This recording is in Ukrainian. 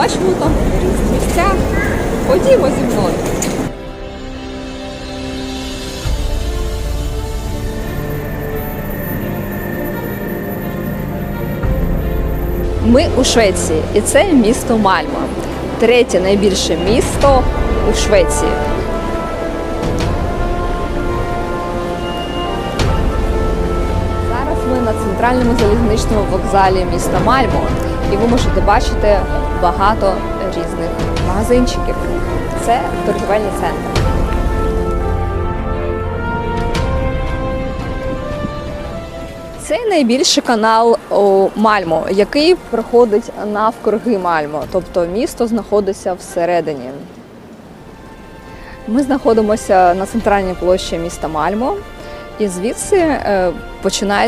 побачимо там різні місця. Ходімо зі мною. Ми у Швеції, і це місто Мальма, третє найбільше місто у Швеції. На центральному залізничному вокзалі міста Мальмо, і ви можете бачити багато різних магазинчиків. Це торгівельний центр. Це найбільший канал у Мальмо, який проходить навкруги Мальмо, тобто місто знаходиться всередині. Ми знаходимося на центральній площі міста Мальмо, і звідси е, починається